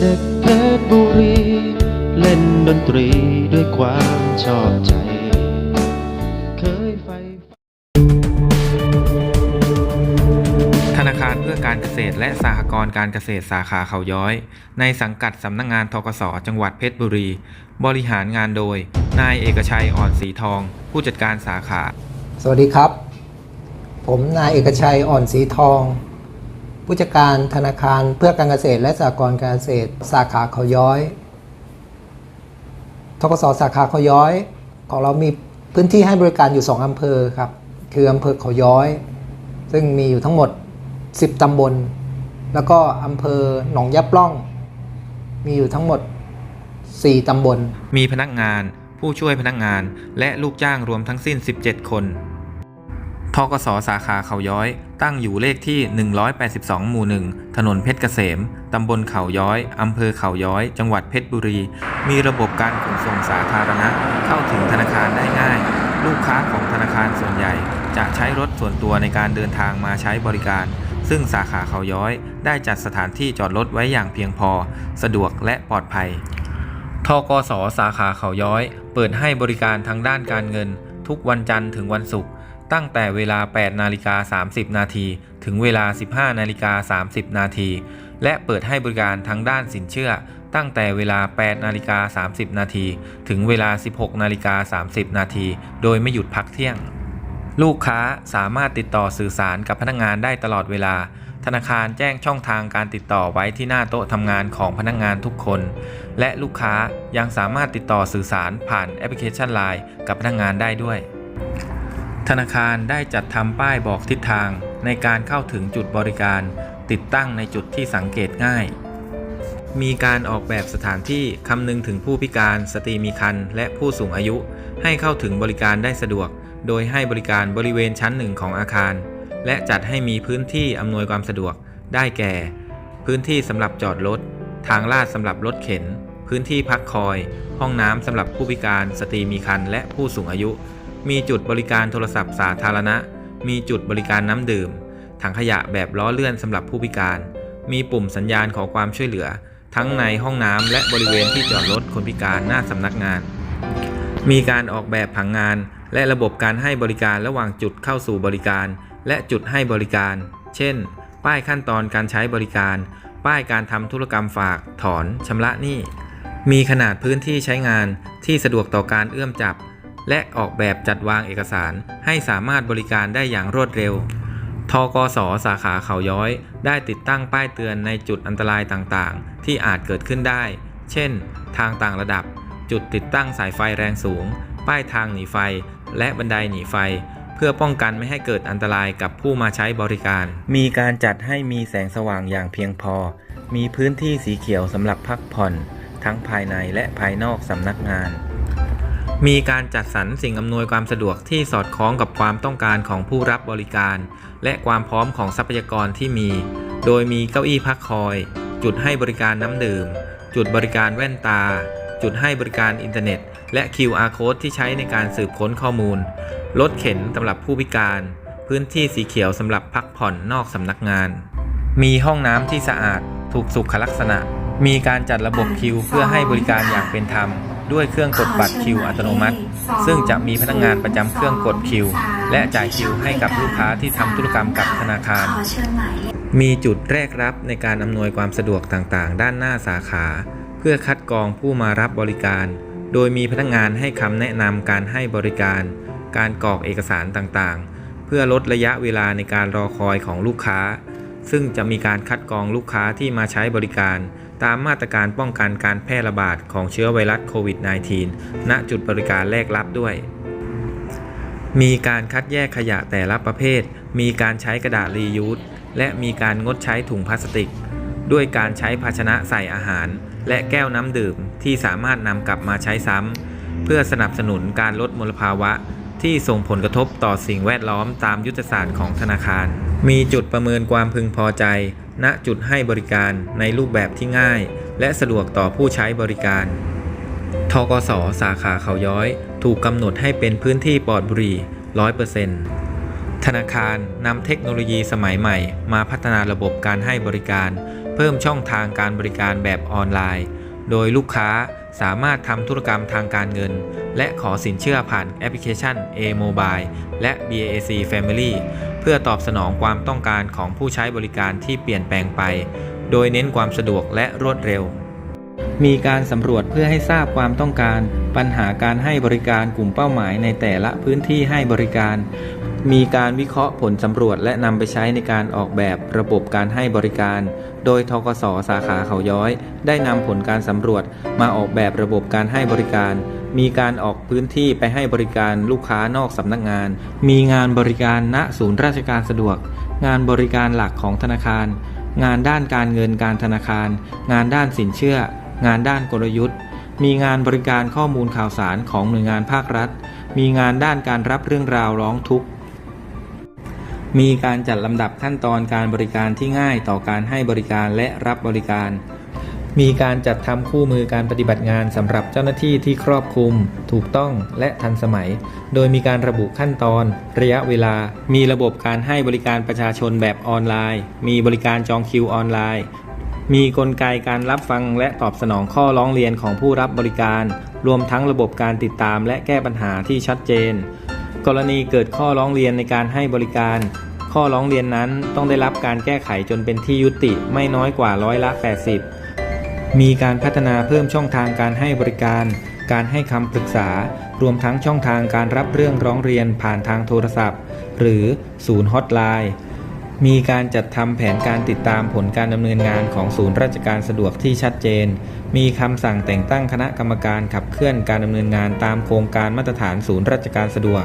เด็กเพชรบุรี เล่นดนตรีด้วยความชอบใจ เคยใฝ่ธนาคารเพื่อการเกษตรและสหกรณ์การเกษตรสาขาเขาย้อย ในสังกัดสำนักงงานทกสจังหวัดเพชรบุรี บริหารงานโดย นายเอกชัยอ่อนสีทอง ผู้จัดการสาขา สวัสดีครับ ผมนายเอกชัยอ่อนสีทอง ผู้จัดการธนาคารเพื่อการเกษตรและสหกรณ์การเกษตร สาขาเขาย้อยทกสสาขาเขาย้อย ของเรามีพื้นที่ให้บริการอยู่ 2อำเภอครับ คืออำเภอเขาย้อย ซึ่งมีอยู่ทั้งหมด 10 ตำบล แล้วก็อำเภอหนองยับล่อง มีอยู่ทั้งหมด 4 ตำบล มีพนักงาน ผู้ช่วยพนักงาน และลูกจ้างรวมทั้งสิ้น 17 คน ทกสสาขาเขาย้อย ตั้งอยู่เลขที่ 182 หมู่ 1 ถนนเพชรเกษม ตำบลเขาย้อย อำเภอเขาย้อย จังหวัดเพชรบุรี มีระบบการขนส่งสาธารณะ เข้าถึงธนาคารได้ง่าย ลูกค้าของธนาคารส่วนใหญ่ จะใช้รถส่วนตัวในการเดินทางมาใช้บริการ ซึ่งสาขาเขาย้อย ได้จัดสถานที่จอดรถไว้อย่างเพียงพอ สะดวกและปลอดภัย ทกสสาขาเขาย้อย เปิดให้บริการทางด้านการเงิน ทุกวันจันทร์ถึงวันศุกร์ ตั้งแต่เวลา 8 นาฬิกา 30 นาที ถึงเวลา 15 นาฬิกา 30 นาที และเปิดให้บริการทางด้านสินเชื่อ ตั้งแต่เวลา 8 นาฬิกา 30 นาที ถึงเวลา 16 นาฬิกา 30 นาที โดยไม่หยุดพักเที่ยง ลูกค้าสามารถติดต่อสื่อสารกับพนักงานได้ตลอดเวลา ธนาคารแจ้งช่องทางการติดต่อไว้ที่หน้าโต๊ะทำงานของพนักงานทุกคน และลูกค้ายังสามารถติดต่อสื่อสารผ่านแอปพลิเคชัน Line กับพนักงานได้ด้วย ธนาคารได้จัดทำป้ายบอกทิศทางในการเข้าถึงจุดบริการ ติดตั้งในจุดที่สังเกตง่าย มีการออกแบบสถานที่คำนึงถึงผู้พิการ สตรีมีครรภ์และผู้สูงอายุ ให้เข้าถึงบริการได้สะดวก โดยให้บริการบริเวณชั้นหนึ่งของอาคาร และจัดให้มีพื้นที่อำนวยความสะดวก ได้แก่ พื้นที่สำหรับจอดรถ ทางลาดสำหรับรถเข็น พื้นที่พักคอย ห้องน้ำสำหรับผู้พิการ สตรีมีครรภ์และผู้สูงอายุ มีจุดบริการโทรศัพท์สาธารณะ มีจุดบริการน้ำดื่ม ถังขยะแบบล้อเลื่อนสำหรับผู้พิการ มีปุ่มสัญญาณขอความช่วยเหลือ ทั้งในห้องน้ำและบริเวณที่จอดรถคนพิการหน้าสำนักงาน มีการออกแบบผังงาน และระบบการให้บริการระหว่างจุดเข้าสู่บริการ และจุดให้บริการ เช่น ป้ายขั้นตอนการใช้บริการ ป้ายการทำธุรกรรมฝาก ถอนชำระหนี้มีขนาดพื้นที่ใช้งานที่สะดวกต่อการเอื้อมจับ และออกแบบจัดวางเอกสารให้สามารถบริการได้อย่างรวดเร็ว ทกสสาขาเขาย้อย ได้ติดตั้งป้ายเตือนในจุดอันตรายต่างๆ ที่อาจเกิดขึ้นได้ เช่น ทางต่างระดับ จุดติดตั้งสายไฟแรงสูง ป้ายทางหนีไฟ และบันไดหนีไฟ เพื่อป้องกันไม่ให้เกิดอันตรายกับผู้มาใช้บริการ มีการจัดให้มีแสงสว่างอย่างเพียงพอ มีพื้นที่สีเขียวสำหรับพักผ่อน ทั้งภายในและภายนอกสำนักงาน มีการจัดสรรสิ่งอำนวยความสะดวกที่สอดคล้องกับความต้องการของผู้รับบริการ และความพร้อมของทรัพยากรที่มี โดยมีเก้าอี้พักคอย จุดให้บริการน้ำดื่ม จุดบริการแว่นตา จุดให้บริการอินเทอร์เน็ต และ QR code ที่ใช้ในการสืบค้นข้อมูล รถเข็นสำหรับผู้พิการ พื้นที่สีเขียวสำหรับพักผ่อนนอกสำนักงาน มีห้องน้ำที่สะอาด ถูกสุขลักษณะ มีการจัดระบบคิวเพื่อให้บริการอย่างเป็นธรรม ด้วยเครื่องกดบัตรคิวอัตโนมัติ ซึ่งจะมีพนักงานประจำเครื่องกดคิว และจ่ายคิวให้กับลูกค้าที่ทำธุรกรรมกับธนาคาร มีจุดแรกรับในการอำนวยความสะดวกต่างๆ ด้านหน้าสาขา เพื่อคัดกรองผู้มารับบริการ โดยมีพนักงานให้คำแนะนำการให้บริการ การกรอกเอกสารต่างๆ เพื่อลดระยะเวลาในการรอคอยของลูกค้า ซึ่งจะมีการคัดกรองลูกค้าที่มาใช้บริการ ตามมาตรการป้องกันการแพร่ระบาดของเชื้อไวรัสโควิด -19 ณจุดบริการแรกรับด้วย มีการคัดแยกขยะแต่ละประเภท มีการใช้กระดาษรียูสและมีการงดใช้ถุงพลาสติก ด้วยการใช้ภาชนะใส่อาหาร และแก้วน้ำดื่มที่สามารถนำกลับมาใช้ซ้ำเพื่อสนับสนุนการลดมลภาวะ ที่ส่งผลกระทบต่อสิ่งแวดล้อมตามยุทธศาสตร์ของธนาคาร มีจุดประเมินความพึงพอใจ ณจุดให้บริการในรูปแบบที่ง่าย และสะดวกต่อผู้ใช้บริการ ทกส สาขาเขาย้อย ถูกกำหนดให้เป็นพื้นที่ปลอดบุหรี่100%ธนาคารนำเทคโนโลยีสมัยใหม่ มาพัฒนาระบบการให้บริการ เพิ่มช่องทางการบริการแบบออนไลน์ โดยลูกค้า สามารถทำธุรกรรมทางการเงิน และขอสินเชื่อผ่านแอปพลิเคชัน A-Mobile และ BAC Family เพื่อตอบสนองความต้องการของผู้ใช้บริการที่เปลี่ยนแปลงไป โดยเน้นความสะดวกและรวดเร็ว มีการสำรวจเพื่อให้ทราบความต้องการ ปัญหาการให้บริการกลุ่มเป้าหมายในแต่ละพื้นที่ให้บริการ มีการวิเคราะห์ผลสำรวจและนำไปใช้ในการออกแบบระบบการให้บริการ โดยทกสสาขาเขาย้อย ได้นำผลการสำรวจมาออกแบบระบบการให้บริการ มีการออกพื้นที่ไปให้บริการลูกค้านอกสำนักงาน มีงานบริการณศูนย์ราชการสะดวก งานบริการหลักของธนาคาร งานด้านการเงินการธนาคาร งานด้านสินเชื่อ งานด้านกลยุทธ์ มีงานบริการข้อมูลข่าวสารของหน่วยงานภาครัฐ มีงานด้านการรับเรื่องราวร้องทุกข์ มีการจัดลำดับขั้นตอนการบริการที่ง่ายต่อการให้บริการและรับบริการ มีการจัดทำคู่มือการปฏิบัติงานสำหรับเจ้าหน้าที่ที่ครอบคลุม ถูกต้องและทันสมัย โดยมีการระบุขั้นตอน ระยะเวลา มีระบบการให้บริการประชาชนแบบออนไลน์ มีบริการจองคิวออนไลน์ มีกลไกการรับฟังและตอบสนองข้อร้องเรียนของผู้รับบริการ รวมทั้งระบบการติดตามและแก้ปัญหาที่ชัดเจน กรณีเกิดข้อร้องเรียนในการให้บริการ ข้อร้องเรียนนั้นต้องได้รับการแก้ไขจนเป็นที่ยุติไม่น้อยกว่าร้อยละ 80 มีการพัฒนาเพิ่มช่องทางการให้บริการ การให้คำปรึกษา รวมทั้งช่องทางการรับเรื่องร้องเรียนผ่านทางโทรศัพท์ หรือศูนย์ฮอตไลน์มีการจัดทำแผนการติดตามผลการดำเนินงานของศูนย์ราชการสะดวกที่ชัดเจน มีคำสั่งแต่งตั้งคณะกรรมการขับเคลื่อนการดำเนินงานตามโครงการมาตรฐานศูนย์ราชการสะดวก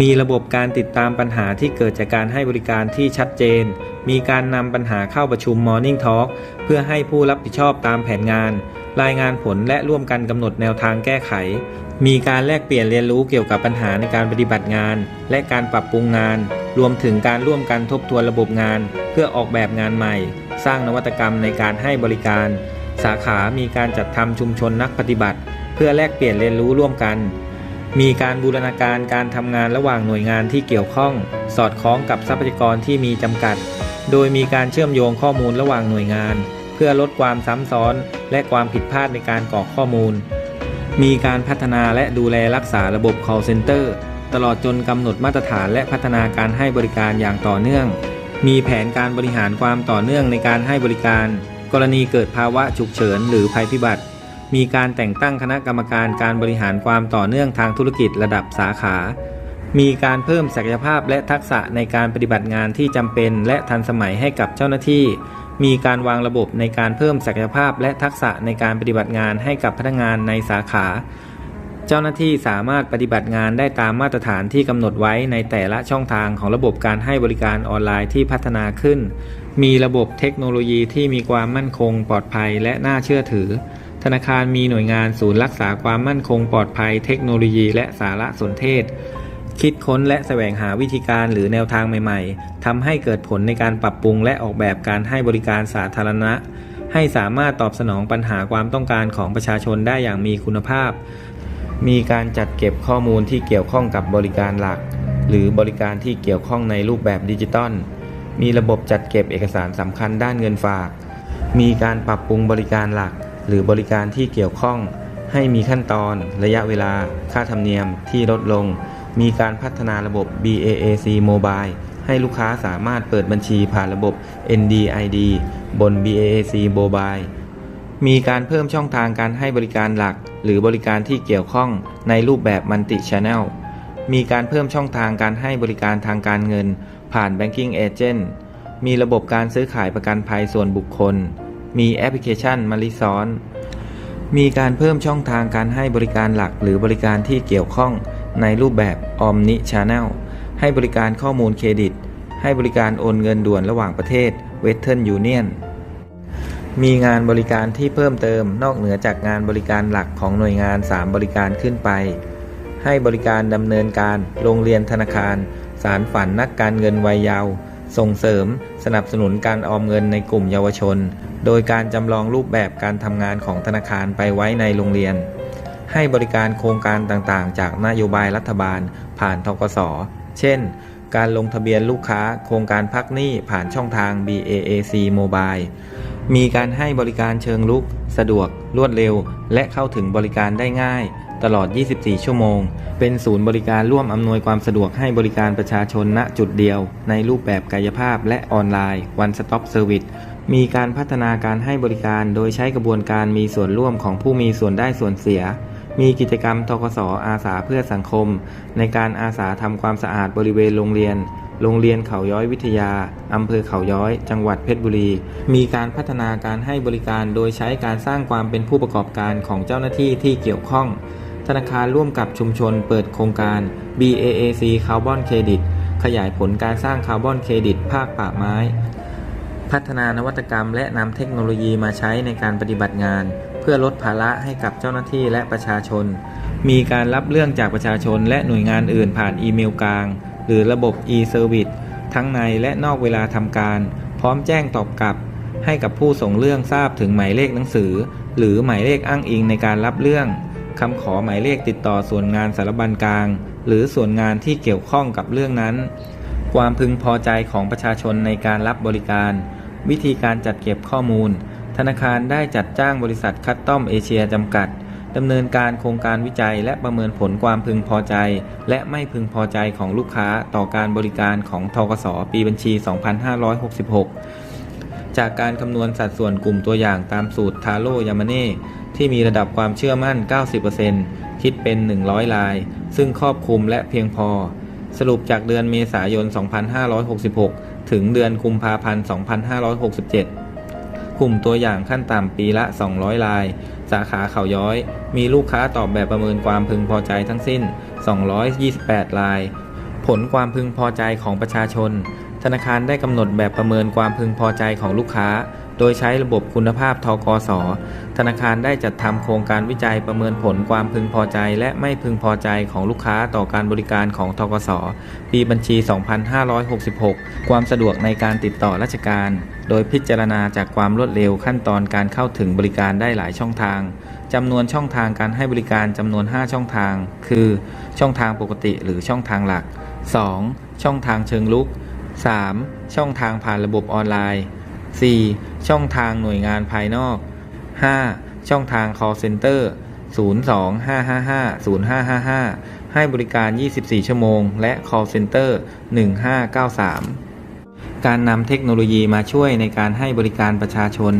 มีระบบการติดตามปัญหาที่เกิดจากการให้บริการที่ชัดเจน มีการนำปัญหาเข้าประชุม Morning Talk เพื่อให้ผู้รับผิดชอบตามแผนงาน รายงานผลและร่วมกันกำหนดแนวทางแก้ไข มีการแลกเปลี่ยนเรียนรู้เกี่ยวกับปัญหาในการปฏิบัติงาน และการปรับปรุงงาน รวมถึงการร่วมกันทบทวนระบบงาน เพื่อออกแบบงานใหม่ สร้างนวัตกรรมในการให้บริการ สาขามีการจัดทำชุมชนนักปฏิบัติ เพื่อแลกเปลี่ยนเรียนรู้ร่วมกัน มีการบูรณาการการทำงานระหว่างหน่วยงานที่เกี่ยวข้อง สอดคล้องกับทรัพยากรที่มีจำกัด โดยมีการเชื่อมโยงข้อมูลระหว่างหน่วยงาน เพื่อลดความซ้ำซ้อน และความผิดพลาดในการกรอกข้อมูล มีการพัฒนาและดูแลรักษาระบบ call center ตลอดจนกำหนดมาตรฐานและพัฒนาการให้บริการอย่างต่อเนื่อง มีแผนการบริหารความต่อเนื่องในการให้บริการ กรณีเกิดภาวะฉุกเฉินหรือภัยพิบัติ มีการแต่งตั้งคณะกรรมการการบริหารความต่อเนื่องทางธุรกิจระดับสาขา มีการเพิ่มศักยภาพและทักษะในการปฏิบัติงานที่จำเป็น และทันสมัยให้กับเจ้าหน้าที่ มีการวางระบบในการเพิ่มศักยภาพและทักษะในการปฏิบัติงานให้กับพนักงานในสาขา เจ้าหน้าที่สามารถปฏิบัติงานได้ตามมาตรฐานที่กำหนดไว้ในแต่ละช่องทางของระบบการให้บริการออนไลน์ที่พัฒนาขึ้น มีระบบเทคโนโลยีที่มีความมั่นคง ปลอดภัย และน่าเชื่อถือ ธนาคารมีหน่วยงานศูนย์รักษาความมั่นคงปลอดภัยเทคโนโลยีและสารสนเทศ คิดค้นและแสวงหาวิธีการหรือแนวทางใหม่ๆทำให้เกิดผลในการปรับปรุงและออกแบบการให้บริการสาธารณะ ให้สามารถตอบสนองปัญหาความต้องการของประชาชนได้อย่างมีคุณภาพ มีการจัดเก็บข้อมูลที่เกี่ยวข้องกับบริการหลัก หรือบริการที่เกี่ยวข้องในรูปแบบดิจิตอลมีระบบจัดเก็บเอกสารสำคัญด้านเงินฝาก มีการปรับปรุงบริการหลัก หรือบริการที่เกี่ยวข้องให้มีขั้นตอน ระยะเวลา ค่าธรรมเนียมที่ลดลง มีการพัฒนาระบบ BAAC Mobile ให้ลูกค้าสามารถเปิดบัญชีผ่านระบบ NDID บน BAAC Mobile มีการเพิ่มช่องทางการให้บริการหลัก หรือบริการที่เกี่ยวข้องในรูปแบบมัลติช n แนลมีการเพิ่มช่องทางการให้บริการทางการเงิน ผ่าน Banking Agent มีระบบการซื้อขายประกันภัยส่วนบุคคล มีแอปพลิเคชันมาริซ้อน มีการเพิ่มช่องทางการให้บริการหลักหรือบริการที่เกี่ยวข้องในรูปแบบ Omni Channel ให้บริการข้อมูลเครดิต ให้บริการโอนเงินด่วนระหว่างประเทศ Western Union มีงานบริการที่เพิ่มเติมนอกเหนือจากงานบริการหลักของหน่วยงาน 3 บริการขึ้นไป ให้บริการดำเนินการ โรงเรียนธนาคาร สารฝันนักการเงินวัยเยาว์ ส่งเสริมสนับสนุนการออมเงินในกลุ่มเยาวชน โดยการจำลองรูปแบบการทำงานของธนาคารไปไว้ในโรงเรียน ให้บริการโครงการต่างๆ จากนโยบายรัฐบาล ผ่านทกส เช่น การลงทะเบียนลูกค้าโครงการพักหนี้ผ่านช่องทาง BAAC Mobile มีการให้บริการเชิงลุก สะดวก รวดเร็ว และเข้าถึงบริการได้ง่าย ตลอด 24 ชั่วโมง เป็นศูนย์บริการร่วมอำนวยความสะดวกให้บริการประชาชนณจุดเดียว ในรูปแบบกายภาพและออนไลน์ One Stop Service มีการพัฒนาการให้บริการโดยใช้กระบวนการมีส่วนร่วมของผู้มีส่วนได้ส่วนเสีย มีกิจกรรมทกสอาสาเพื่อสังคม ในการอาสาทำความสะอาดบริเวณโรงเรียน โรงเรียนเขาย้อยวิทยา อำเภอเขาย้อย จังหวัดเพชรบุรี มีการพัฒนาการให้บริการโดยใช้การสร้างความเป็นผู้ประกอบการของเจ้าหน้าที่ที่เกี่ยวข้อง ธนาคารร่วมกับชุมชนเปิดโครงการ BAAC Carbon Credit ขยายผลการสร้างคาร์บอนเครดิตภาคป่าไม้ พัฒนานวัตกรรมและนำเทคโนโลยีมาใช้ในการปฏิบัติงาน เพื่อลดภาระให้กับเจ้าหน้าที่และประชาชน มีการรับเรื่องจากประชาชนและหน่วยงานอื่นผ่านอีเมลกลาง หรือระบบ e-service ทั้งในและนอกเวลาทำการ พร้อมแจ้งตอบกลับ ให้กับผู้ส่งเรื่องทราบถึงหมายเลขหนังสือ หรือหมายเลขอ้างอิงในการรับเรื่อง คำขอหมายเลขติดต่อส่วนงานสารบัญกลาง หรือส่วนงานที่เกี่ยวข้องกับเรื่องนั้น ความพึงพอใจของประชาชนในการรับบริการ วิธีการจัดเก็บข้อมูล ธนาคารได้จัดจ้างบริษัทคัตตอมเอเชียจำกัดดำเนินการโครงการวิจัยและประเมินผลความพึงพอใจ และไม่พึงพอใจของลูกค้าต่อการบริการของทกสปีบัญชี 2566 จากการคำนวณสัดส่วนกลุ่มตัวอย่างตามสูตรทาโร่ยามาเน่ ที่มีระดับความเชื่อมั่น 90%คิดเป็น 100ลาย ซึ่งครอบคลุมและเพียงพอ สรุปจากเดือนเมษายน 2566 ถึงเดือนกุมภาพันธ์ 2567 กลุ่มตัวอย่างขั้นต่ำปีละ 200ลาย สาขาเขาย้อย มีลูกค้าตอบแบบประเมินความพึงพอใจทั้งสิ้น 228ลาย ผลความพึงพอใจของประชาชน ธนาคารได้กำหนดแบบประเมินความพึงพอใจของลูกค้า โดยใช้ระบบคุณภาพทกส ธนาคารได้จัดทำโครงการวิจัยประเมินผลความพึงพอใจและไม่พึงพอใจของลูกค้าต่อการบริการของทกส ปีบัญชี 2566 ความสะดวกในการติดต่อราชการ โดยพิจารณาจากความรวดเร็วขั้นตอนการเข้าถึงบริการได้หลายช่องทางจำนวนช่องทางการให้บริการจำนวน 5 ช่องทาง คือ ช่องทางปกติหรือช่องทางหลัก 2. ช่องทางเชิงลุก 3. ช่องทางผ่านระบบออนไลน์ 4. ช่องทางหน่วยงานภายนอก 5. ช่องทาง call center 02-555-0555 ให้บริการ 24 ชั่วโมง และ call center 1593 การนำเทคโนโลยีมาช่วยในการให้บริการประชาชน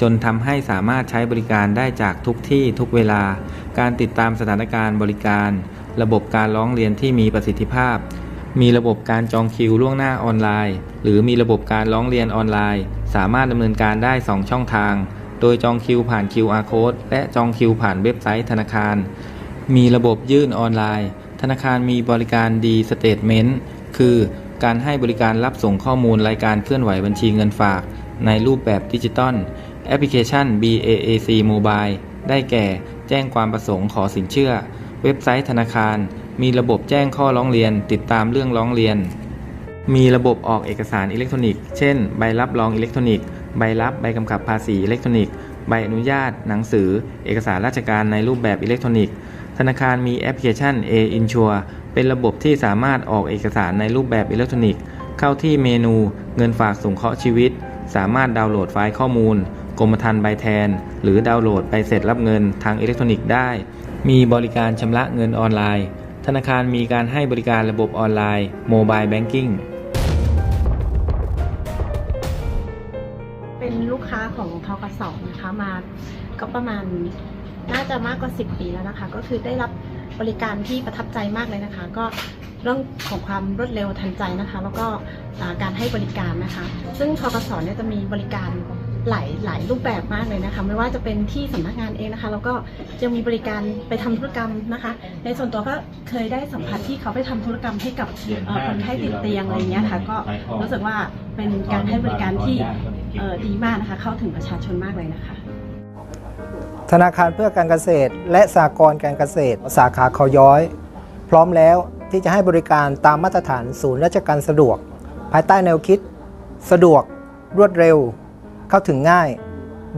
จนทำให้สามารถใช้บริการได้จากทุกที่ทุกเวลา การติดตามสถานการณ์บริการ ระบบการร้องเรียนที่มีประสิทธิภาพ มีระบบการจองคิวล่วงหน้าออนไลน์ หรือมีระบบการร้องเรียนออนไลน์ สามารถดำเนินการได้ 2 ช่องทาง โดยจองคิวผ่าน QR code และจองคิวผ่านเว็บไซต์ธนาคาร มีระบบยื่นออนไลน์ ธนาคารมีบริการดีสเต t เมนต์คือการให้บริการรับส่งข้อมูลรายการเคลื่อนไหวบัญชีเงินฝาก ในรูปแบบดิจิตอลแอปพลิเคชัน BAAC Mobile ได้แก่ แจ้งความประสงค์ขอสินเชื่อ เว็บไซต์ธนาคาร มีระบบแจ้งข้อร้องเรียน ติดตามเรื่องร้องเรียน มีระบบออกเอกสารอิเล็กทรอนิกส์ เช่น ใบรับรองอิเล็กทรอนิกส์ ใบรับใบกำกับภาษีอิเล็กทรอนิกส์ ใบอนุญาต หนังสือ เอกสารราชการในรูปแบบอิเล็กทรอนิกส์ ธนาคารมีแอปพลิเคชัน A-Insure เป็นระบบที่สามารถออกเอกสารในรูปแบบอิเล็กทรอนิกส์ เข้าที่เมนูเงินฝากสงเคราะห์ชีวิต สามารถดาวน์โหลดไฟล์ข้อมูลกรมธรรม์ใบแทน หรือดาวน์โหลดใบเสร็จรับเงินทางอิเล็กทรอนิกส์ได้ มีบริการชำระเงินออนไลน์ ธนาคารมีการให้บริการระบบออนไลน์ Mobile Banking เป็นลูกค้าของทกสนะคะมาก็ประมาณน่าจะมากกว่า 10 ปีแล้วนะคะ ก็คือได้รับบริการที่ประทับใจมากเลยนะคะ ก็เรื่องของความรวดเร็วทันใจนะคะ แล้วก็การให้บริการนะคะ ซึ่งทกสเนี่ยจะมีบริการ หลายหลายรูปแบบมากเลยนะคะ ไม่ว่าจะเป็นที่สำนักงานเองนะคะ แล้วก็ยังมีบริการไปทำธุรกรรมนะคะ ในส่วนตัวก็เคยได้สัมผัสที่เขาไปทำธุรกรรมให้กับเอ่อคนไข้ติดเตียงอะไรอย่างเงี้ยค่ะ ก็รู้สึกว่าเป็นการให้บริการที่เอ่อดีมากนะคะ เข้าถึงประชาชนมากเลยนะคะ ธนาคารเพื่อการเกษตร และสหกรณ์การเกษตร สาขาเขาย้อย พร้อมแล้วที่จะให้บริการตามมาตรฐานศูนย์ราชการสะดวก ภายใต้แนวคิด สะดวกรวดเร็ว เข้าถึงง่าย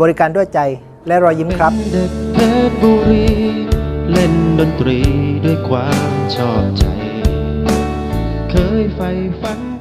บริการด้วยใจและรอยยิ้มครับเเด็กเพชรบุรี เล่นดนตรีด้วยความชอบใจ เคยใฝ่ฝัน